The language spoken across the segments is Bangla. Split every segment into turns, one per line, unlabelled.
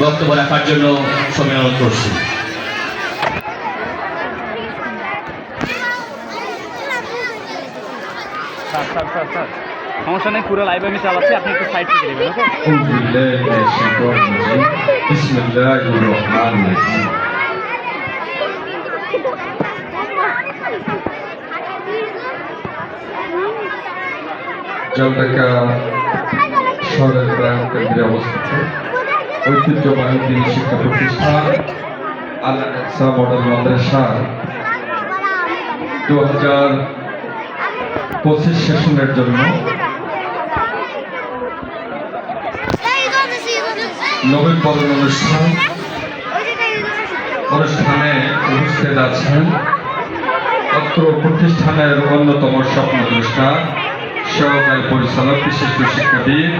বক্তব্য রাখার জন্য সম্মেলন করছি।
সমস্যা নেই পুরো লাইভ আমি চালাচ্ছি আপনি একটু সাইড থেকে দেবেন ওকে
জলটাকা শহরের অবস্থিত। ঐতিহ্যবাহী দিনী শিক্ষা প্রতিষ্ঠান আল আকসা মডেল মাদ্রাসা দু হাজার পঁচিশ সেশনের জন্য নবীন বরণ অনুষ্ঠান অনুষ্ঠানে উপস্থিত আছেন অত্র প্রতিষ্ঠানের অন্যতম স্বপ্ন স্বপ্নদ্রষ্টা সহকারী পরিচালক, বিশিষ্ট শিক্ষাবিদ,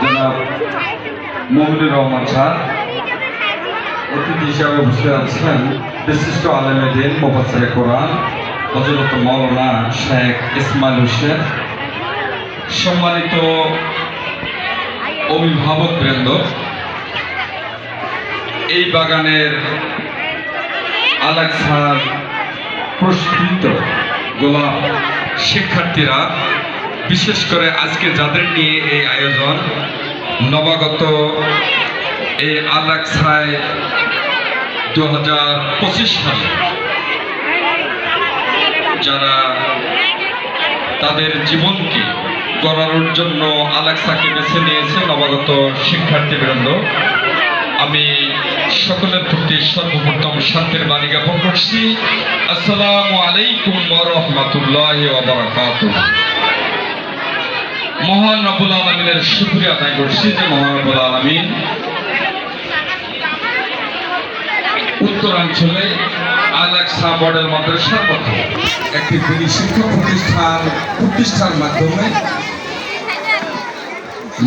জনাব মমিনুর রহমান স্যার। অতিথি হিসাবে উপস্থিত আছেন বিশিষ্ট আলমেদিন মোফাসরে কোরআন হজরত মৌলানা শেখ ইসমাইল হোসেন। সম্মানিত অভিভাবক বৃন্দ, এই বাগানের আলাক্সার প্রস্ফুটিত গোলাপ শিক্ষার্থীরা, বিশেষ করে আজকে যাদের নিয়ে এই আয়োজন নবাগত এই আলাক্সায় দু হাজার পঁচিশ সালে যারা তাদের জীবনকে গড়ানোর জন্য আলাক্সাকে বেছে নিয়েছে নবাগত শিক্ষার্থী শিক্ষার্থীবৃন্দ আমি সকলের প্রতি সর্বপ্রথম শান্তির বাণী জ্ঞাপন করছি। আসসালামু আলাইকুম রহমতুল্লাহ মহান রবুল আলমিনের শুক্রিয়া আদায় করছি যে মহান রবুল আলমিন উত্তরাঞ্চলে আলাক্সা মডেল মাদ্রাসার মতো একটি দিনী শিক্ষা প্রতিষ্ঠান প্রতিষ্ঠার মাধ্যমে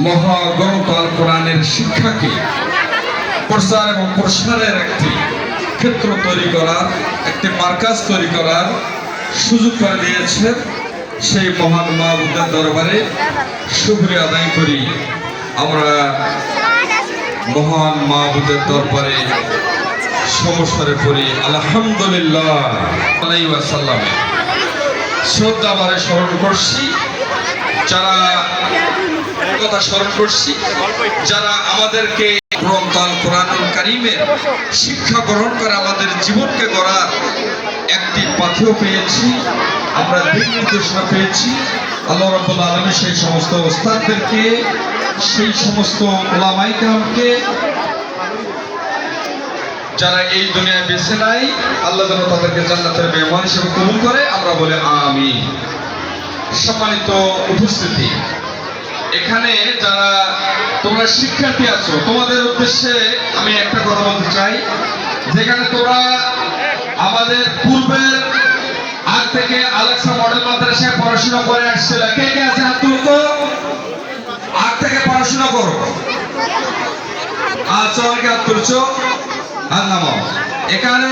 মহাগ্রন্থ কোরআনের শিক্ষাকে প্রচার এবং প্রসারের একটি ক্ষেত্র তৈরি করার, একটি মার্কাজ তৈরি করার সুযোগ করে দিয়েছে। সেই মহান মাহবুদের দরবারে শুক্রিয়া আদায় করি। আমরা মহান মাহবুদের দরবারে সমস্যারে পড়ি। আলহামদুলিল্লাহ। শ্রদ্ধা বারে স্মরণ করছি। যারা কথা স্মরণ করছি, যারা আমাদেরকে কোরআনুল কারিমের শিক্ষা গ্রহণ করে আমাদের জীবনকে গড়ার একটি পাথেও পেয়েছি, আমরা দিক নির্দেশনা পেয়েছি। আল্লাহ রাব্বুল আলমী সেই সমস্ত ওস্তাদদেরকে, সেই সমস্ত ওলামাইকামকে যারা এই দুনিয়ায় বেছে নাই, আল্লাহ যেন তাদেরকে জান্নাতের মেহমান হিসেবে কবুল করে, আমরা বলে আমি সম্মানিত উপস্থিতি, এখানে যারা তোমরা শিক্ষার্থী আছো, তোমাদের উদ্দেশ্যে আমি একটা কথা বলতে চাই। যেখানে তোমরা আমাদের পূর্বের আগ থেকে আলেক্সা মডেল মাদ্রাসায় পড়াশোনা করে আসছিল। কে কে আছে হাত তুলতো আগ থেকে পড়াশোনা করো। আচ্ছা অনেকে হাত তুলছো? আর নামাও। এখানে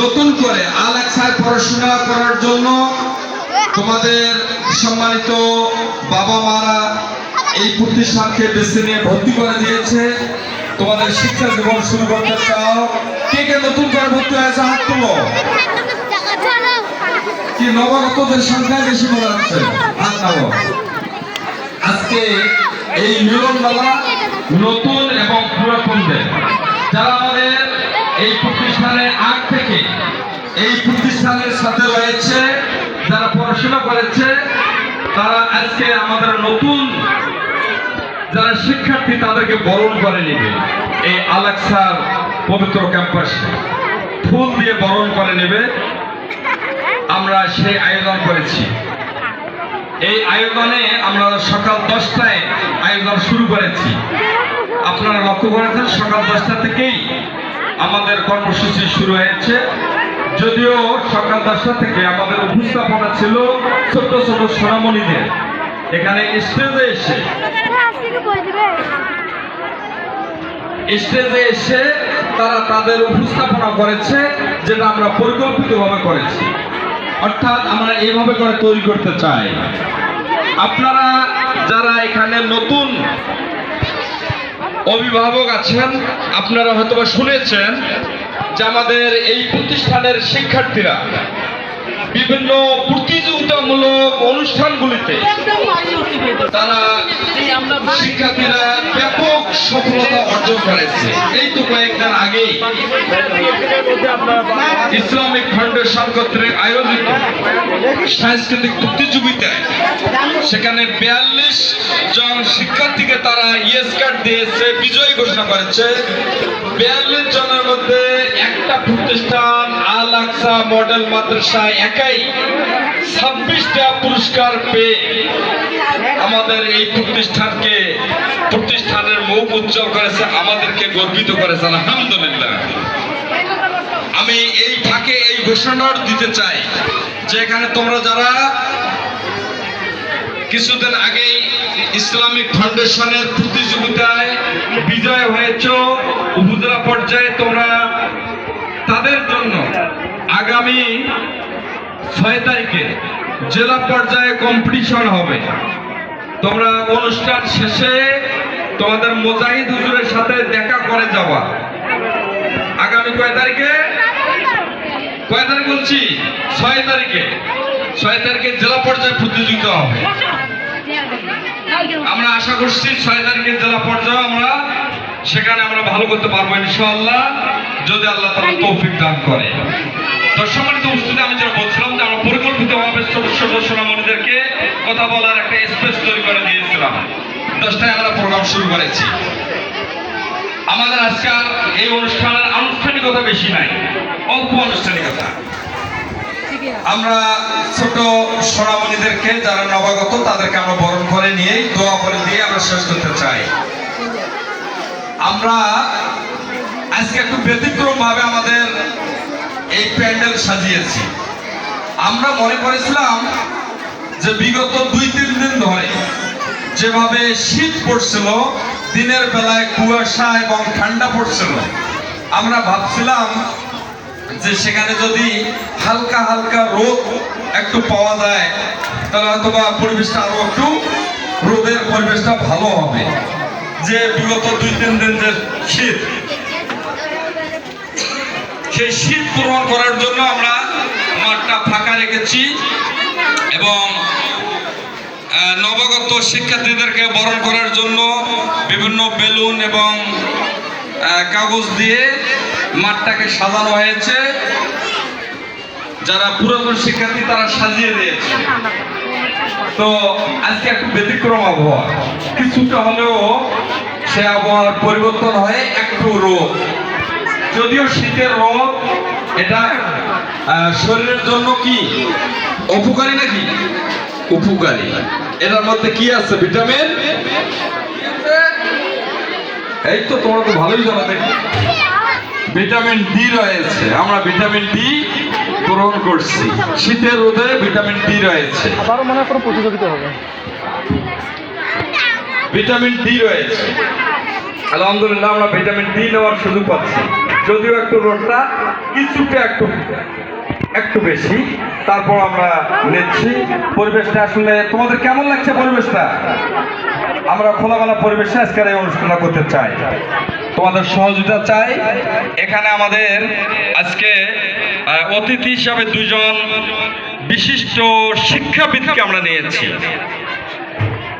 নতুন করে আলেক্সায় পড়াশোনা করার জন্য তোমাদের সম্মানিত বাবা মারা এই প্রতিষ্ঠানকে বেছে নিয়ে ভর্তি করে দিয়েছে। তোমাদের শিক্ষা জীবন শুরু করতে চাও। কে কে নতুন করে ভর্তি হয়েছে? হাত তুলো। কি নবাগতদের সংখ্যা বেশি মনে হচ্ছে? হাত নামো আজকে এই মিলন মেলা নতুন এবং পুরাতনদের যারা আমাদের এই প্রতিষ্ঠানের আগ থেকে এই প্রতিষ্ঠানের সাথে রয়েছে, যারা পড়াশোনা করেছে, তারা আজকে আমাদের নতুন যারা শিক্ষার্থী তাদেরকে বরণ করে নেবে। এই আলাক্সার পবিত্র ক্যাম্পাসে ফুল দিয়ে বরণ করে নেবে। আমরা সেই আয়োজন করেছি। এই আয়োজনে আমরা সকাল দশটায় আয়োজন শুরু করেছি। আপনারা লক্ষ্য করেছেন, সকাল দশটা থেকেই আমাদের কর্মসূচি শুরু হয়েছে। যদিও সকাল দশটা থেকে আমাদের উপস্থাপনা ছিল ছোট ছোট সোনামণিদের। এখানে স্টেজে এসে স্টেজে এসে তারা তাদের উপস্থাপনা করেছে, যেটা আমরা পরিকল্পিতভাবে করেছি। অর্থাৎ আমরা এইভাবে করে তৈরি করতে চাই। আপনারা যারা এখানে নতুন অভিভাবক আছেন, আপনারা হয়তোবা শুনেছেন যে আমাদের এই প্রতিষ্ঠানের শিক্ষার্থীরা বিভিন্ন প্রতিযোগিতামূলক অনুষ্ঠানগুলিতে তারা শিক্ষার্থীরা ব্যাপক সফলতা অর্জন করেছে। এই তো কয়েকদিন আগেই ইসলামিক ফাউন্ডেশন কর্তৃক আয়োজিত সাংস্কৃতিক প্রতিযোগিতায় সেখানে বিয়াল্লিশ জন শিক্ষার্থীকে তারা ইয়েস কার্ড দিয়েছে, বিজয়ী ঘোষণা করেছে। বিয়াল্লিশ জনের মধ্যে একটা প্রতিষ্ঠান আল মডেল মাদ্রাসা একাই ছাব্বিশটা পুরস্কার পেয়ে আমাদের এই প্রতিষ্ঠানকে, প্রতিষ্ঠানের মুখ উজ্জ্বল করেছে, আমাদেরকে গর্বিত করেছে, আলহামদুলিল্লাহ। আমি এই ফাঁকে এই ঘোষণার দিতে চাই যে এখানে তোমরা যারা কিছুদিন আগেই ইসলামিক ফাউন্ডেশনের প্রতিযোগিতায় বিজয় হয়েছ, উপজেলা পর্যায়ে তোমরা আগামী ছয় তারিখে জেলা পর্যায়ে কম্পিটিশন হবে। তোমরা অনুষ্ঠান শেষে তোমাদের মোজাহিদ হুজুরের সাথে দেখা করে যাবা। আগামী কয় তারিখে? কয় তারিখ বলছি? ছয় তারিখে। ছয় তারিখে জেলা পর্যায়ে প্রতিযোগিতা হবে। আমরা আশা করছি ছয় তারিখে জেলা পর্যায়ে আমরা সেখানে আমরা ভালো করতে পারব ইনশাআল্লাহ। যদি আল্লাহ তালা তৌফিক দান করে। সম্মানিত উপস্থিতি আমি যেটা বলছিলাম যে আমরা পরিকল্পিতভাবে ছোট ছোট সোনামণিদেরকে কথা বলার একটা স্পেস তৈরি করে দিয়েছিলাম। দশটায় আমরা প্রোগ্রাম শুরু করেছি। আমাদের আজকাল এই অনুষ্ঠানের আনুষ্ঠানিকতা বেশি নাই, অল্প আনুষ্ঠানিকতা। আমরা ছোট সোনামণিদেরকে যারা নবাগত, তাদেরকে আমরা বরণ করে নিয়েই দোয়া করে দিয়ে আমরা শেষ করতে চাই। আমরা আজকে একটু ব্যতিক্রম ভাবে আমাদের এই প্যান্ডেল সাজিয়েছি। আমরা মনে করেছিলাম যে বিগত দুই, তিন দিন ধরে যেভাবে শীত পড়ছিল, দিনের বেলায় কুয়াশা এবং ঠান্ডা পড়ছিল, আমরা ভাবছিলাম যে সেখানে যদি হালকা হালকা রোদ একটু পাওয়া যায়, তাহলে হয়তো বা পরিবেশটা আরও একটু রোদের পরিবেশটা ভালো হবে। যে বিগত দুই, তিন দিন যে শীত সেই শীত পূরণ করার জন্য আমরা মাঠটা ফাঁকা রেখেছি এবং নবাগত শিক্ষার্থীদেরকে বরণ করার জন্য বিভিন্ন বেলুন এবং কাগজ দিয়ে মাঠটাকে সাজানো হয়েছে। যারা পুরাতন শিক্ষার্থী তারা সাজিয়ে দিয়েছে। তো আজকে একটু ব্যতিক্রম আবহাওয়া। কিছুটা হলেও সে আবহাওয়ার পরিবর্তন হয়ে, একটু রোদ। যদিও শীতের রোদ এটা শরীরের জন্য কি? উপকারী নাকি? উপকারী। এটার মধ্যে কি আছে? ভিটামিন? এই তো তোমরা তো ভালোই জানা দেখি ভিটামিন ডি রয়েছে। আমরা ভিটামিন ডি গ্রহণ করছি। শীতের রোদে ভিটামিন ডি রয়েছে।
আবারও মনে কোনো প্রতিযোগিতা হবে।
ভিটামিন ডি রয়েছে। আলহামদুলিল্লাহ আমরা ভিটামিন ডি নেওয়ার সুযোগ পাচ্ছি। যদিও একটু রোদটা কিছুটা একটু একটু বেশি। তারপর আমরা নিচ্ছি পরিবেশটা। আসলে তোমাদের কেমন লাগছে পরিবেশটা? আমরা খোলামেলা পরিবেশে আজকের এই অনুষ্ঠানটা করতে চাই। তোমাদের সহযোগিতা চাই। এখানে আমাদের আজকে অতিথি হিসাবে দুজন বিশিষ্ট শিক্ষাবিদকে আমরা নিয়েছি।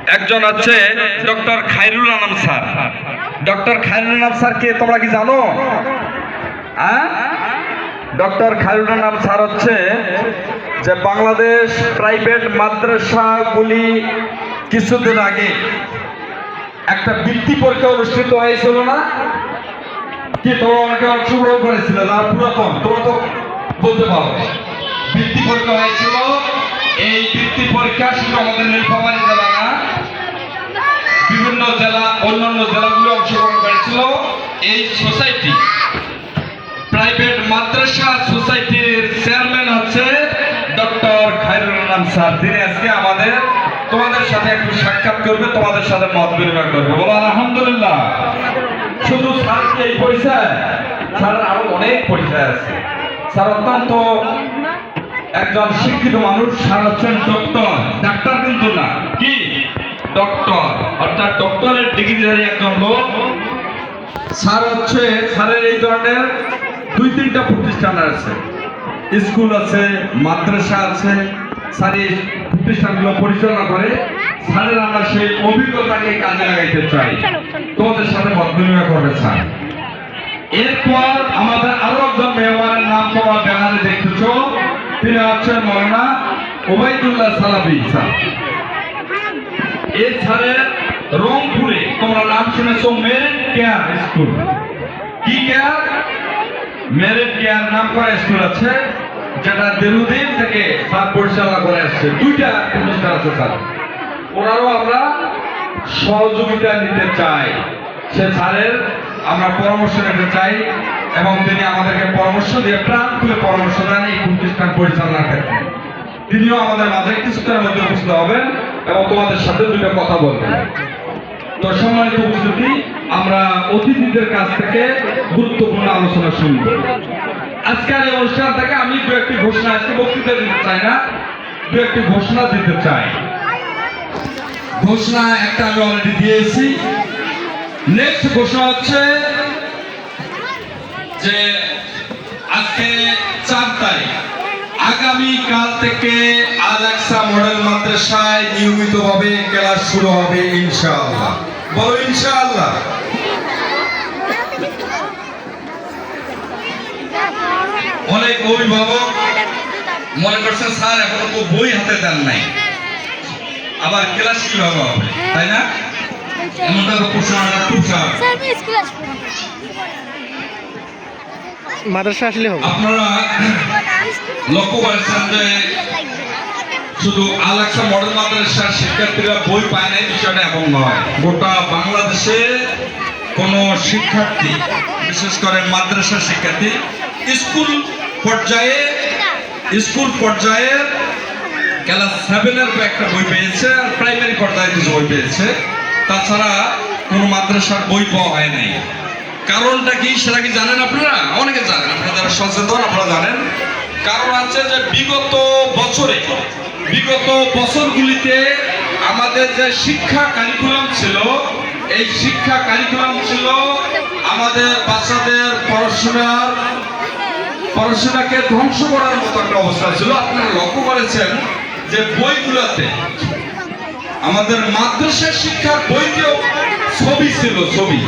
একজন আছে doctor Khairul Anam sir. Doctor Khairul Anam স্যারকে তোমরা কি জানো? হ্যাঁ? ডক্টর খাইরুল আনাম স্যার হচ্ছে যে বাংলাদেশ প্রাইভেট মাদ্রাসাগুলি কিছুদিন আগে একটা বৃত্তি পরীক্ষা অনুষ্ঠিত হয়েছিল না? কি তোমরা অনেকে অংশগ্রহণ করেছিল? যারা পুরাতন তোমরা তো বলতে পারো। বৃত্তি পরীক্ষা হয়েছিল। এই বৃত্তি পরীক্ষা শুধু আমাদের নীলফামারী জেলা না বিভিন্ন জেলা, অন্যান্য জেলাগুলো অংশগ্রহণ করেছিল। এই সোসাইটি প্রাইভেট মাদ্রাসা সোসাইটির চেয়ারম্যান হচ্ছে ডক্টর খায়রুল আনাম স্যার। তিনি আজকে আমাদের, তোমাদের সাথে একটু সাক্ষাৎ করবে, তোমাদের সাথে মত বিনিময় করবে। বলো, আলহামদুলিল্লাহ। শুধু স্যার কি এই পরিচয় স্যার আরও অনেক পরিচয় আছে। স্যার অত্যন্ত একজন শিক্ষিত মানুষ, স্যার হচ্ছেন ডক্টর ডাক্তার কিন্তু না কি? ডক্টর অর্থাৎ ডক্টরের ডিগ্রিধারী একজন লোক। স্যার হচ্ছে, স্যারের এই ধরনের দুই তিনটা প্রতিষ্ঠান আছে। স্কুল আছে, মাদ্রাসা আছে, স্যার এই প্রতিষ্ঠানগুলো পরিচালনা করে। স্যারের আমরা সেই অভিজ্ঞতাকে কাজে লাগাইতে চাই। তোমাদের সাথে মত করবে, স্যার। এরপর আমাদের আরও একজন মেহমানের নাম তোমার ব্যানারে দেখতেছ। তিনি হচ্ছেন মৌলানা ওবাইদুল্লাহ সালাবি, স্যার। স্যারের রংপুরে তোমরা নাম শুনেছো মেরিট কেয়ার স্কুল। কি কেয়ার? মেরিট কেয়ার নাম করা স্কুল আছে, যেটা দীর্ঘদিন থেকে স্যার পরিচালনা করে আসছে। দুইটা প্রতিষ্ঠান আছে স্যার। ওনারও আমরা সহযোগিতা নিতে চাই। সে স্যারের আমরা পরামর্শ নিতে চাই এবং তিনি আমাদেরকে পরামর্শ দিয়ে প্রাণ খুলে পরামর্শ দেন এই প্রতিষ্ঠান পরিচালনার ক্ষেত্রে। তিনিও আমাদের মাঝে কিছুক্ষণের মধ্যে উপস্থিত হবেন। এবং তোমাদের সাথে দুটো কথা বলবেন তো সম্মানিত উপস্থিতি, আমরা অতিথিদের কাছ থেকে গুরুত্বপূর্ণ আলোচনা শুনব। আজকের এই অনুষ্ঠান থেকে আমি দু একটি ঘোষণা, আজকে বক্তৃতা দিতে চাই না, দু একটি ঘোষণা দিতে চাই। ঘোষণা একটা আমি অলরেডি দিয়েছি। নেক্সট ঘোষণা হচ্ছে যে আজকে চার তারিখ। আগামী কাল থেকে আলাক্সা মডেল মাদ্রাসায় নিয়মিতভাবে ক্লাস শুরু হবে, ইনশাআল্লাহ। বলো, ইনশাআল্লাহ। অনেক অভিভাবক মনে করছেন, স্যার, এখন তো বই হাতে দেন নাই। আবার ক্লাস কীভাবে হবে, তাই না? এমনটা প্রশ্ন খুব স্বাভাবিক
স্যার আমি স্কুলে আসব না।
মাদ্রাসা আসলে হবে।
আপনারা লক্ষ্য করেছেন যে শুধু আলাক্সা মডেল মাদ্রাসার শিক্ষার্থীরা বই পায় না বিষয়টা এমন নয়। গোটা বাংলাদেশে কোনো শিক্ষার্থী, বিশেষ করে মাদ্রাসার শিক্ষার্থী, স্কুল পর্যায়ে স্কুল পর্যায়ে ক্লাস সেভেনের একটা বই পেয়েছে আর প্রাইমারি পর্যায়ে কিছু বই পেয়েছে। তাছাড়া কোনো মাদ্রাসার বই পাওয়া হয় নাই। কারণটা কি সেটা কি জানেন আপনারা? অনেকে জানেন, আপনারা যারা সচেতন আপনারা জানেন। কারণ আছে যে বিগত বছরে, বিগত বছরগুলিতে আমাদের যে শিক্ষা কারিকুলাম ছিল, এই শিক্ষা কারিকুলাম ছিল আমাদের বাচ্চাদের পড়াশোনার, পড়াশোনাকে ধ্বংস করার মতো একটা অবস্থা ছিল। আপনারা লক্ষ্য করেছেন যে বইগুলোতে আমাদের মাদ্রাসার শিক্ষার বইতেও ছবি ছিল, ছবি।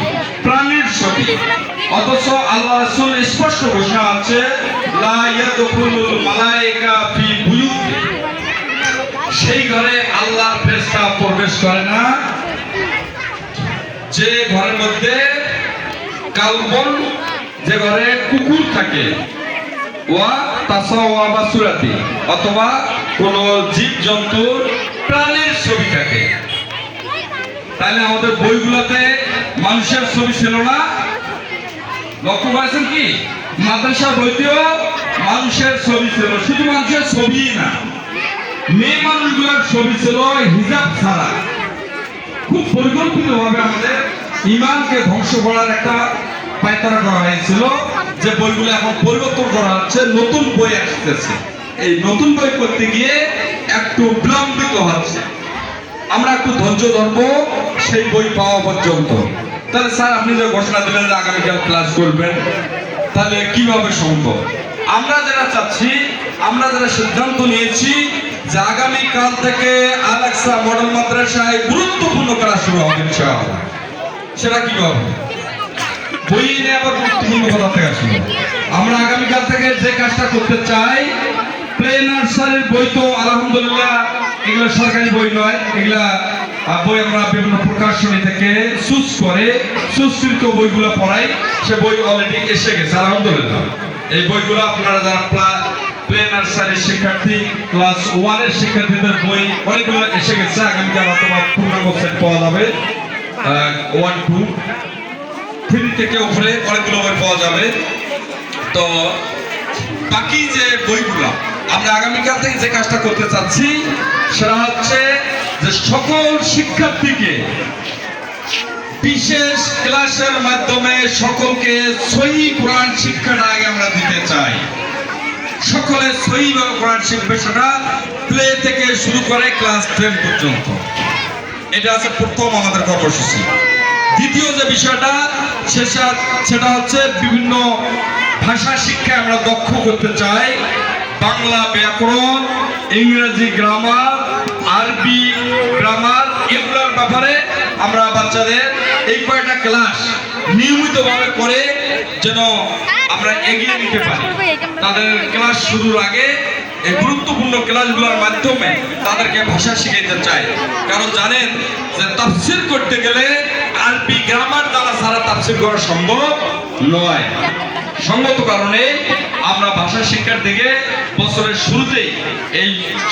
প্রাণীর ছবি। অথচ আল্লাহ রাসূল স্পষ্ট ঘোষণা আছে সেই ঘরে আল্লাহর ফেরেশতা প্রবেশ করে না। যে ঘরের মধ্যে কালবন, যে ঘরে কুকুর থাকে, ওয়া তাসাওয়া বা সুরাতি অথবা কোন জীব জন্তুর প্রাণীর ছবি থাকে। তাহলে আমাদের বইগুলোতে মানুষের ছবি ছিল না। লক্ষ্য করেছেন কি? মাদ্রাসার বইতেও মানুষের ছবি ছিল, শুধু মানুষের ছবি না। মেয়ে মানুষগুলোর ছবি ছিল হিজাব ছাড়া। খুব পরিকল্পিতভাবে আমাদের ইমানকে ধ্বংস করার একটা পায়তারা করা হয়েছিল, যে বইগুলো এখন পরিবর্তন করা হচ্ছে, নতুন বই আসতেছে। এই নতুন বই করতে গিয়ে একটু বিলম্বিত হচ্ছে। আমরা একটু ধৈর্য ধরবো, সেই বই পাওয়া পর্যন্ত। তাহলে স্যার, আপনি যে ঘোষণা দিলেন যে আগামীকাল ক্লাস করবেন, তাহলে কীভাবে সম্ভব? আমরা যারা চাচ্ছি, আমরা যারা সিদ্ধান্ত নিয়েছি যে আগামীকাল থেকে আলেক্সা মডেল মাদ্রাসায় গুরুত্বপূর্ণ ক্লাস শুরু হবে সেটা কীভাবে? বই নিয়ে আবার গুরুত্বপূর্ণ কথা থেকে আসবে আমরা আগামীকাল থেকে যে কাজটা করতে চাই, প্লে নার্সারির বই তো আলহামদুলিল্লাহ এগুলো সরকারি বই নয়, এগুলা বই আমরা বিভিন্ন প্রকাশনী থেকে চুজ করে সুস্থিত বইগুলো পড়াই। সে বই অলরেডি এসে গেছে, আলহামদুলিল্লাহ। এই বইগুলো আপনারা যারা প্লে শিক্ষার্থী, ক্লাস ওয়ানের শিক্ষার্থীদের বই, অনেকগুলো এসে গেছে, আগামীকাল অথবা পূর্ণাঙ্গ সেট পাওয়া যাবে। ওয়ান টু থ্রি থেকে উপরে অনেকগুলো বই পাওয়া যাবে। তো, বাকি যে বইগুলো আমরা আগামীকাল থেকে যে কাজটা করতে চাচ্ছি, সেটা হচ্ছে যে সকল শিক্ষার্থীকে বিশেষ ক্লাসের মাধ্যমে সকলকে সহি কোরআন শিক্ষাটা আগে আমরা দিতে চাই। সকলে সহিভাবে কোরআন শিখবে সেটা প্লে থেকে শুরু করে ক্লাস টেন পর্যন্ত। এটা আছে প্রথম আমাদের কর্মসূচি। দ্বিতীয় যে বিষয়টা সেটা হচ্ছে বিভিন্ন ভাষা শিক্ষায় আমরা দক্ষ করতে চাই। বাংলা ব্যাকরণ, ইংরেজি গ্রামার আরবি গ্রামার এগুলোর ব্যাপারে আমরা বাচ্চাদের এই কয়টা ক্লাস নিয়মিতভাবে করে যেন আমরা এগিয়ে নিতে পারি। তাদের ক্লাস শুরুর আগে এই গুরুত্বপূর্ণ ক্লাসগুলোর মাধ্যমে তাদেরকে ভাষা শিখাইতে চাই। কারণ জানেন যে তাফসির করতে গেলে আরবি গ্রামার দ্বারা সারা তাফসির করা সম্ভব নয়। সঙ্গত কারণে আমরা ভাষা শিক্ষার দিকে বছরের শুরুতেই এই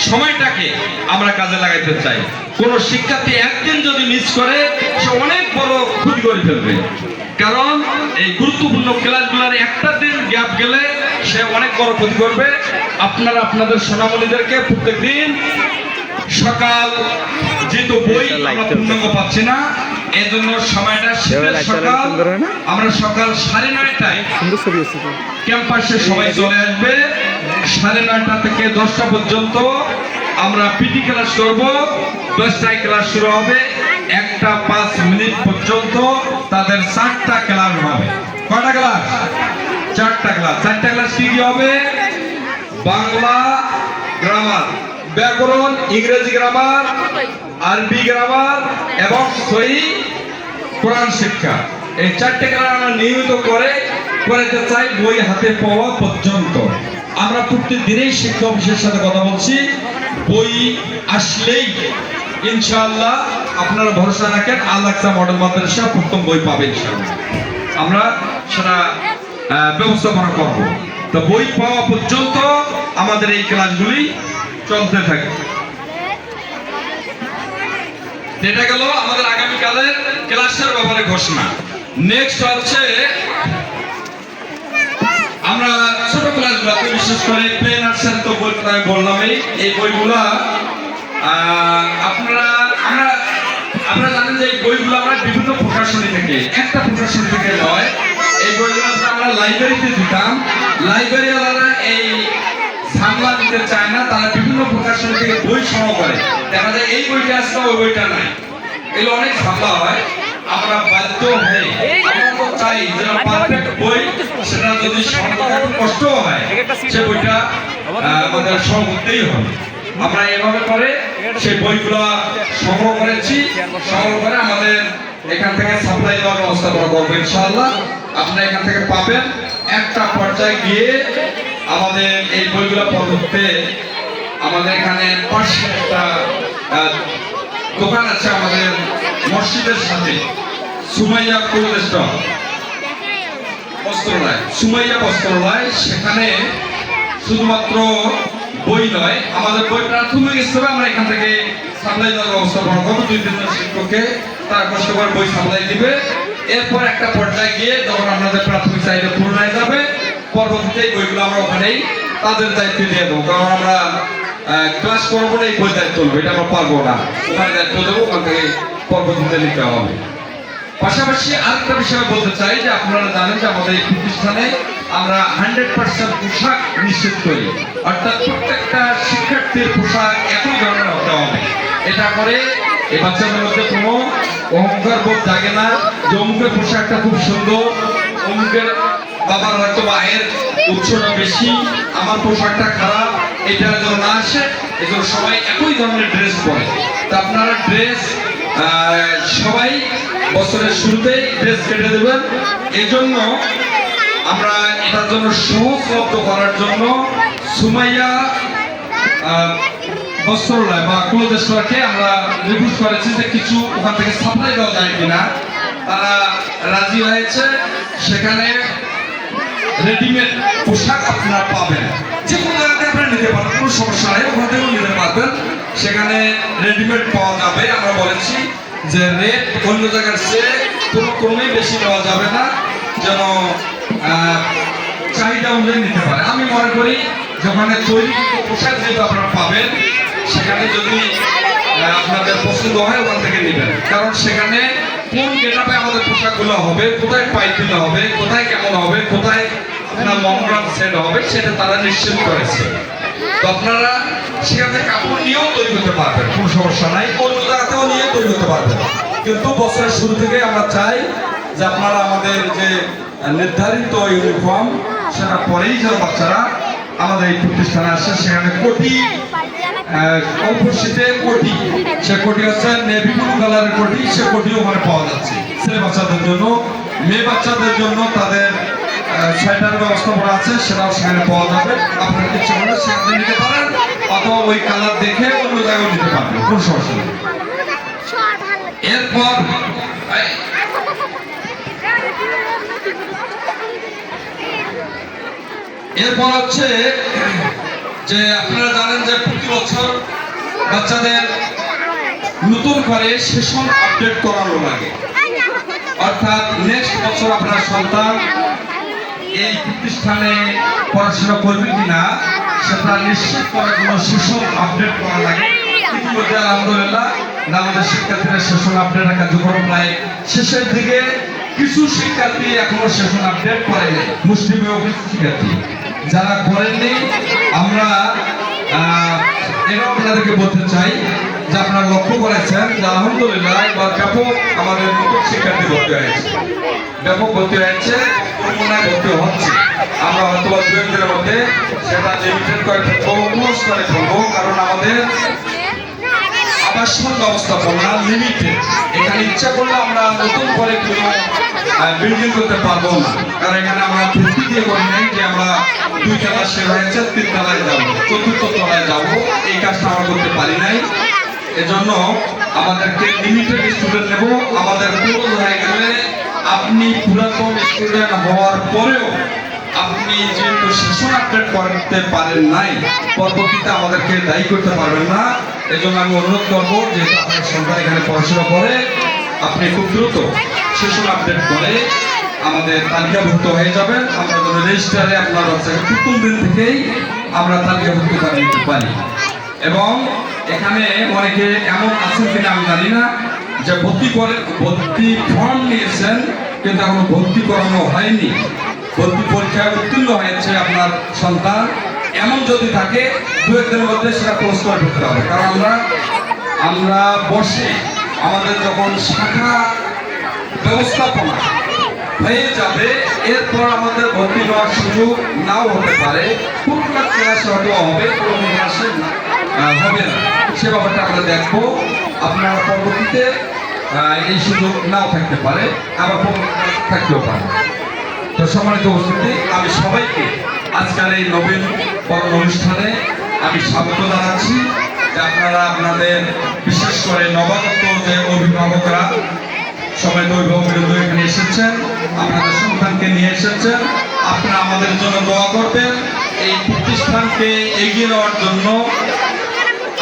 সময়টাকে আমরা কাজে লাগাইতে চাই। কোনো শিক্ষার্থী একদিন যদি মিস করে, সে অনেক বড় ক্ষতি করে ফেলবে। কারণ এই গুরুত্বপূর্ণ ক্লাসগুলোর একটা দিন গ্যাপ গেলে সে অনেক বড় ক্ষতি করবে। আপনারা আপনাদের সোনামণিদেরকে প্রত্যেক দিন সকাল যেহেতু বই আমরা পূর্ণাঙ্গ পাচ্ছি না এই জন্য সময়টা সকাল? আমরা সকাল সাড়ে নয়টায়। ক্যাম্পাসে সবাই চলে আসবে। সাড়ে নয়টা থেকে দশটা পর্যন্ত আমরা পিটি ক্লাস করব। দশটায় ক্লাস শুরু হবে। একটা পাঁচ মিনিট পর্যন্ত তাদের চারটা ক্লাস হবে। কয়টা ক্লাস? চারটা ক্লাস। চারটা ক্লাস কি কি হবে? বাংলা গ্রামার। ব্যাকরণ ইংরেজি গ্রামার। আরবি গ্রামার এবং সহি কোরআন শিক্ষা। এই চারটে ক্লাস আমরা নিয়মিত করে করাতে চাই বই হাতে পাওয়া পর্যন্ত। আমরা প্রত্যেকদিনেই শিক্ষা অফিসের সাথে কথা বলছি। বই আসলেই ইনশাআল্লাহ আপনারা ভরসা রাখেন আলাক্সা মডেল মাদ্রাসা প্রথম বই পাবেন ইনশাআল্লাহ। আমরা সেটা ব্যবস্থাপনা করব। তো বই পাওয়া পর্যন্ত আমাদের এই ক্লাসগুলি চলতে থাকে এটা গেল আমাদের আগামীকালের ক্লাসের ব্যাপারে ঘোষণা। নেক্সট হচ্ছে, আমরা ছোট ক্লাসগুলোতে বিশেষ করে প্লে নার্সারি তো বই আমি বললামই এই বইগুলা আপনারা, আমরা, আপনারা জানেন যে এই বইগুলো আমরা বিভিন্ন প্রকাশনী থেকে, একটা প্রকাশনী থেকে নয় এই বইগুলো আমরা লাইব্রেরিতে দিতাম। লাইব্রেরিওয়ালারা এই ঝামেলা দিতে চায় না, তারা বিভিন্ন প্রকাশনী থেকে বই সংগ্রহ করে। দেখা যায় এই বইটা আসলে ওই বইটা নাই। এগুলো অনেক ঝামেলা হয়। আমরা বাধ্য হয়ে চাই যে পারফেক্ট বই সেটা যদি কষ্ট হয়, সে বইটা আমাদের হবে। আমরা এভাবে করে সেই বইগুলো সংগ্রহ করেছি। সংগ্রহ করে আমাদের এখান থেকে সাপ্লাই দেওয়ার ব্যবস্থা করা করব আপনারা এখান থেকে পাবেন। একটা পর্যায়ে গিয়ে আমাদের এই বইগুলো পদ্ধতিতে আমাদের এখানে পাশে একটা দোকান আছে আমাদের মসজিদের সাথে। সুমাইয়া কোল্ড বস্ত্রালয়। সুমাইয়া বস্ত্রালয়, সেখানে শুধুমাত্র বই নয়, আমাদের বই প্রাথমিক স্তরে আমরা এখান থেকে সাপ্লাই দেওয়ার ব্যবস্থা করা করব দুই তিনজন শিক্ষককে তারা কষ্ট করে বই সাপ্লাই দিবে। এরপর একটা পর্যায়ে গিয়ে যখন আপনাদের প্রাথমিক চাহিদা পূরণ হয়ে যাবে পরবর্তীতে বইগুলো আমরা ওখানেই তাদের দায়িত্বে দিয়ে দেবো। কারণ আমরা ক্লাস করব না এই বই দায়িত্ব নেব, এটা আমরা পারব না। ওখানে দায়িত্ব দেবো, ওখান থেকে পরবর্তীতে নিতে হবে। পাশাপাশি আরেকটা বিষয় বলতে চাই যে আপনারা জানেন যে আমাদের এই প্রতিষ্ঠানে আমরা হান্ড্রেড পার্সেন্ট পোশাক নিশ্চিত করি। অর্থাৎ প্রত্যেকটা শিক্ষার্থীর পোশাক একই ধরনের হতে হবে। এটা করে এই বাচ্চাদের মধ্যে কোনো অহংকার বোধ জাগে না যে অমুকের পোশাকটা খুব সুন্দর, অমুকের বাবার হয়তো আয়ের উৎসটা বেশি, আমার পোশাকটা খারাপ, এটা যেন না আসে, এজন্য সবাই একই ধরনের ড্রেস পরে। তা আপনারা ড্রেস সবাই বছরের শুরুতেই ড্রেস কেটে দেবেন। এই জন্য আমরা এটার জন্য সহজলব্ধ করার জন্য সুমাইয়া বস্ত্রালয় বা ক্লোদেশ্বরকে আমরা রিকুয়েস্ট করেছি যে কিছু ওখান থেকে সাপ্লাই দেওয়া যায় কিনা। তারা রাজি হয়েছে। সেখানে রেডিমেড পোশাক আপনারা পাবেন। যে কোনো জায়গাতে আপনারা নিতে পারবেন কোনো সমস্যা নেই ওখান থেকেও নিতে পারবেন। সেখানে রেডিমেড পাওয়া যাবে। আমরা বলেছি যে রেট অন্য জায়গার চেয়ে কোনো ক্রমেই বেশি দেওয়া যাবে না, যেন চাহিদা অনুযায়ী নিতে পারে। আমি মনে করি যেখানে তৈরি পোশাক যেহেতু আপনারা পাবেন, সেখানে যদি আপনাদের পছন্দ হয় ওখান থেকে নেবেন। কারণ সেখানে কোন গেটাপে আমাদের পোশাকগুলো হবে, কোথায় পাইপ হবে, কোথায় কেমন হবে, কোথায় আপনার মনোগ্রাম সেট হবে, সেটা তারা নিশ্চিত করেছে। তো আপনারা সেখান কাপড় নিয়েও তৈরি করতে পারবেন, কোনো সমস্যা নাই। অন্য জায়গাতেও নিয়ে তৈরি করতে পারবেন। কিন্তু বছরের শুরু থেকে আমরা চাই যে আপনারা আমাদের যে নির্ধারিত ইউনিফর্ম, সেটা পরেই যেন বাচ্চারা আমাদের এই প্রতিষ্ঠানে আসে, সেখানে কোটি অল্প কোটি। সে কোটি হচ্ছে নেভি ব্লু কালারের কোটি, সে কোটিও ওখানে পাওয়া যাচ্ছে। ছেলে বাচ্চাদের জন্য, মেয়ে বাচ্চাদের জন্য তাদের সোয়েটার ব্যবস্থাপনা আছে, সেটাও সেখানে পাওয়া যাবে। আপনার ইচ্ছে হলে সেখানে নিতে পারেন, অথবা ওই কালার দেখে অন্য জায়গায় নিতে পারবেন, কোনো সমস্যা নেই। এরপর এরপর হচ্ছে যে আপনারা জানেন যে প্রতি বছর বাচ্চাদের নতুন করে সেশন আপডেট করানো লাগে। অর্থাৎ নেক্সট বছর আপনার সন্তান এই প্রতিষ্ঠানে পড়াশোনা করবে কিনা, সেটা নিশ্চিত করার জন্য সেশন আপডেট করা লাগে। ইতিমধ্যে আলহামদুলিল্লাহ আমাদের শিক্ষার্থীরা সেশন আপডেট কার্যক্রম প্রায় শেষের দিকে কিছু শিক্ষার্থী এখনও সেশন আপডেট করেনি মুসলিমেও কিছু শিক্ষার্থী। যারা করেননি আমরা এটাও আপনাদেরকে বলতে চাই যে আপনারা লক্ষ্য করেছেন যে আলহামদুলিল্লাহ এবার ব্যাপক আমাদের নতুন শিক্ষার্থী ভর্তি হয়েছে। ব্যাপক ভর্তি হয়েছে পরিমাণায় ভর্তি হচ্ছে। আমরা হয়তো বা দু একদিনের মধ্যে সেটা লিমিটেড করে ফেলব ক্লোজ ফেলব, কারণ আমাদের আবাসন ব্যবস্থাপনা লিমিটেড এখানে ইচ্ছা করলে আমরা নতুন করে কোনো বিল্ডিং করতে পারব না। কারণ এখানে আমরা ভিত্তি দিয়ে করি নাই যে আমরা দুই তলা শেষ হয়েছে, তিন তলায় যাব, চতুর্থ তলায় যাব। এই কাজটা আমরা করতে পারি নাই। এজন্য আমাদেরকে লিমিটেড স্টুডেন্ট নেব। আমাদের ক্লোজ হয়ে গেলে আপনি পুরাতন স্টুডেন্ট হওয়ার পরেও আপনি যেহেতু সেশন আপডেট করতে পারেন নাই, পরবর্তীতে আমাদেরকে দায়ী করতে পারবেন না। এজন্য আমি অনুরোধ করব, যেহেতু আপনার সন্তান এখানে পড়াশোনা করে, আপনি খুব দ্রুত সেশন আপডেট করে আমাদের তালিকাভুক্ত হয়ে যাবেন আমরা যেন রেজিস্টারে আপনার বাচ্চাকে প্রথম দিন থেকেই আমরা তালিকাভুক্ত করে নিতে পারি। এবং এখানে অনেকে এমন আছেন কিনা আমি জানি না, যে ভর্তি করে ভর্তি ফর্ম নিয়েছেন, কিন্তু এখনও ভর্তি করানো হয়নি। ভর্তি পরীক্ষায় উত্তীর্ণ হয়েছে আপনার সন্তান। এমন যদি থাকে, দু একদিনের মধ্যে সেটা ক্লোজ করে ঢুকতে হবে। কারণ আমরা আমরা বসে আমাদের যখন শাখা ব্যবস্থাপনা হয়ে যাবে। এরপর আমাদের ভর্তি হওয়ার সুযোগ নাও হতে পারে। কোন কোন ক্লাসে হয়তো হবে, কোন ক্লাসে হবে না। সে ব্যাপারটা আমরা দেখব। আপনারা পরবর্তীতে এই সুযোগ নাও থাকতে পারে, আবার থাকতেও পারে। তো সম্মানিত উপস্থিতি, আমি সবাইকে আজকাল এই নবীন বরণ অনুষ্ঠানে আমি স্বাগত জানাচ্ছি। যে আপনারা আপনাদের, বিশেষ করে নবাগত যে অভিভাবকরা সবাই অভিভাবকবৃন্দ এখানে এসেছেন। আপনাদের সন্তানকে নিয়ে এসেছেন। আপনারা আমাদের জন্য দোয়া করবেন। এই প্রতিষ্ঠানকে এগিয়ে নেওয়ার জন্য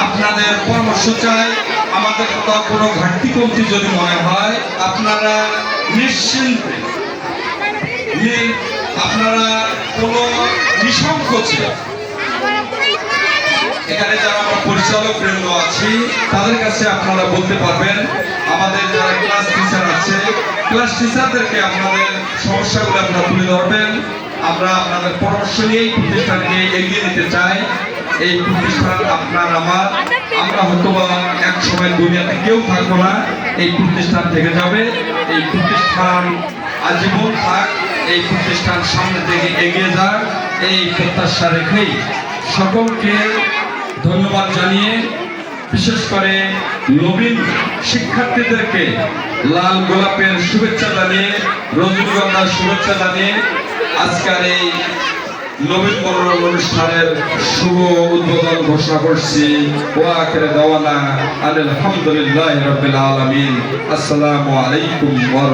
আপনাদের পরামর্শ চাই। আমাদের কোথাও কোনো ঘাটতি কমতি যদি মনে হয়, আপনারা নিশ্চিন্তে আপনারা কোনো নিঃসংকোচে এখানে যারা আমরা পরিচালক বৃন্দ আছি, তাদের কাছে আপনারা বলতে পারবেন, আমাদের যারা ক্লাস টিচার আছে ক্লাস টিচারদেরকে আপনাদের সমস্যাগুলো আপনারা তুলে ধরবেন। আমরা আপনাদের পরামর্শ নিয়ে এই প্রতিষ্ঠানকে এগিয়ে নিতে চাই। এই প্রতিষ্ঠান আপনার আমার। আমরা হয়তো বা এক সময় দুনিয়াতে কেউ থাকব না, এই প্রতিষ্ঠান থেকে যাবে। এই প্রতিষ্ঠান আজীবন থাক, এই প্রতিষ্ঠান সামনে থেকে এগিয়ে যাক, এই প্রত্যাশা রেখেই সকলকে ধন্যবাদ জানিয়ে, বিশেষ করে নবীন শিক্ষার্থীদেরকে লাল গোলাপের শুভেচ্ছা জানিয়ে, রজনীগন্ধার শুভেচ্ছা জানিয়ে আজকের এই নবীন বরণ অনুষ্ঠানের শুভ উদ্বোধন ঘোষণা করছি। ওয়াকের দেওয়ানা আলহামদুলিল্লাহ রবিল আলমিন। আসসালামু আলাইকুম ওয়া